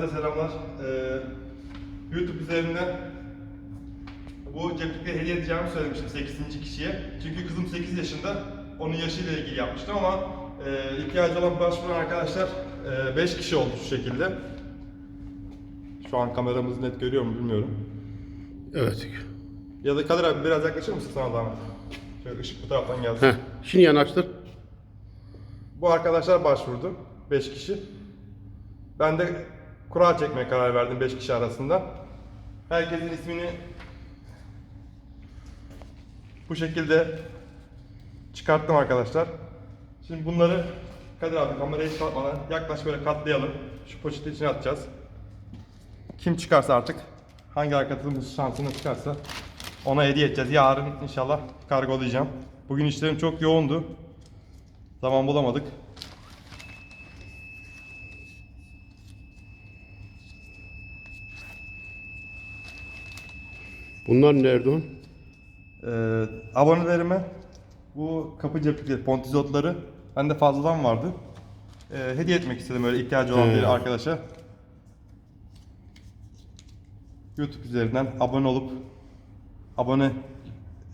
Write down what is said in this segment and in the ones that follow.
herkese selamlar. Ee, YouTube üzerinden bu ceplikleri hediye edeceğimi söylemiştim 8. kişiye. Çünkü kızım 8 yaşında. Onun yaşıyla ilgili yapmıştım ama e, ihtiyacı olan başvuran arkadaşlar 5 kişi oldu şu şekilde. Şu an kameramız net görüyor mu bilmiyorum. Evet. Ya da Kadir abi biraz yaklaşır mısın sana zahmet? Şöyle ışık bu taraftan gelsin. Heh. Şimdi yanaştır. Bu arkadaşlar başvurdu. 5 kişi. Ben de kura çekmeye karar verdim 5 kişi arasında. Herkesin ismini bu şekilde çıkarttım arkadaşlar. Şimdi bunları Kadir abi kamerayı çıkartmadan yaklaş böyle katlayalım. Şu poşetin içine atacağız. Kim çıkarsa artık hangi arkadaşımız şansına çıkarsa ona hediye edeceğiz. Yarın inşallah kargolayacağım. Bugün işlerim çok yoğundu. Zaman bulamadık. Bunlar ne Erdoğan? Ee, abonelerime bu kapı ceplikleri, pontizotları bende fazladan vardı. Ee, hediye etmek istedim öyle ihtiyacı olan bir arkadaşa. YouTube üzerinden abone olup abone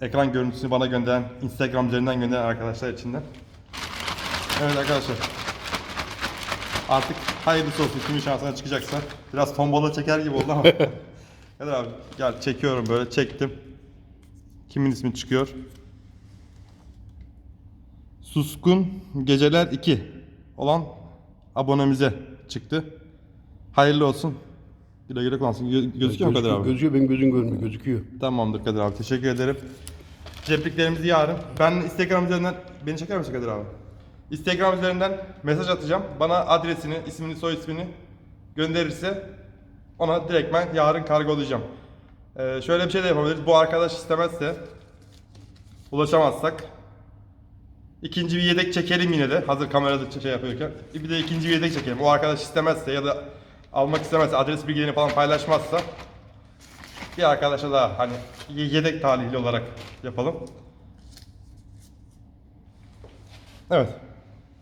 ekran görüntüsünü bana gönderen, Instagram üzerinden gönderen arkadaşlar içinden. Evet arkadaşlar. Artık hayırlısı olsun kimin şansına çıkacaksa. Biraz tombala çeker gibi oldu ama. Kadir abi gel çekiyorum böyle çektim. Kimin ismi çıkıyor? Suskun Geceler 2 olan abonemize çıktı. Hayırlı olsun. Güle güle kullansın. Gö- gözüküyor mu Kadir abi? Gözüküyor, benim gözüm görmüyor, gözüküyor. Tamamdır Kadir abi. Teşekkür ederim. Cepliklerimizi yarın. Ben Instagram üzerinden... Beni çeker misin Kadir abi? Instagram üzerinden mesaj atacağım. Bana adresini, ismini, soy ismini gönderirse ona direkt ben yarın kargolayacağım. Ee, şöyle bir şey de yapabiliriz. Bu arkadaş istemezse ulaşamazsak ikinci bir yedek çekelim yine de. Hazır kamerada şey yapıyorken. Bir de ikinci bir yedek çekelim. O arkadaş istemezse ya da almak istemezse adres bilgilerini falan paylaşmazsa bir arkadaşa daha hani yedek talihli olarak yapalım. Evet.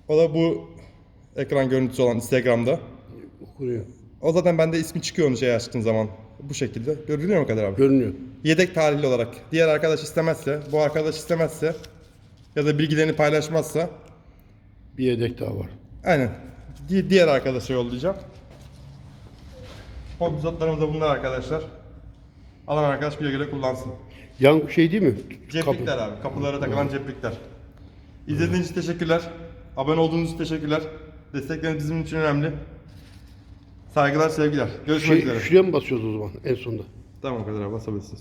O da bu ekran görüntüsü olan Instagram'da. Okunuyor. O zaten bende ismi çıkıyor onu şey açtığın zaman. Bu şekilde. Görünüyor mu kadar abi? Görünüyor. Yedek tarihli olarak. Diğer arkadaş istemezse, bu arkadaş istemezse ya da bilgilerini paylaşmazsa Bir yedek daha var. aynen di- diğer arkadaşa yollayacağım. Hobizotlarımız da bunlar arkadaşlar. Alan arkadaş güle güle kullansın. Yan şey değil mi? Ceplikler abi. Kapılara takılan ceplikler. İzlediğiniz için teşekkürler. Abone olduğunuz için teşekkürler. Destekleriniz bizim için önemli. Saygılar, sevgiler. Görüşmek Şey, üzere. şuraya mı basıyoruz o zaman en sonunda? Tamam kadar abi basabilirsiniz.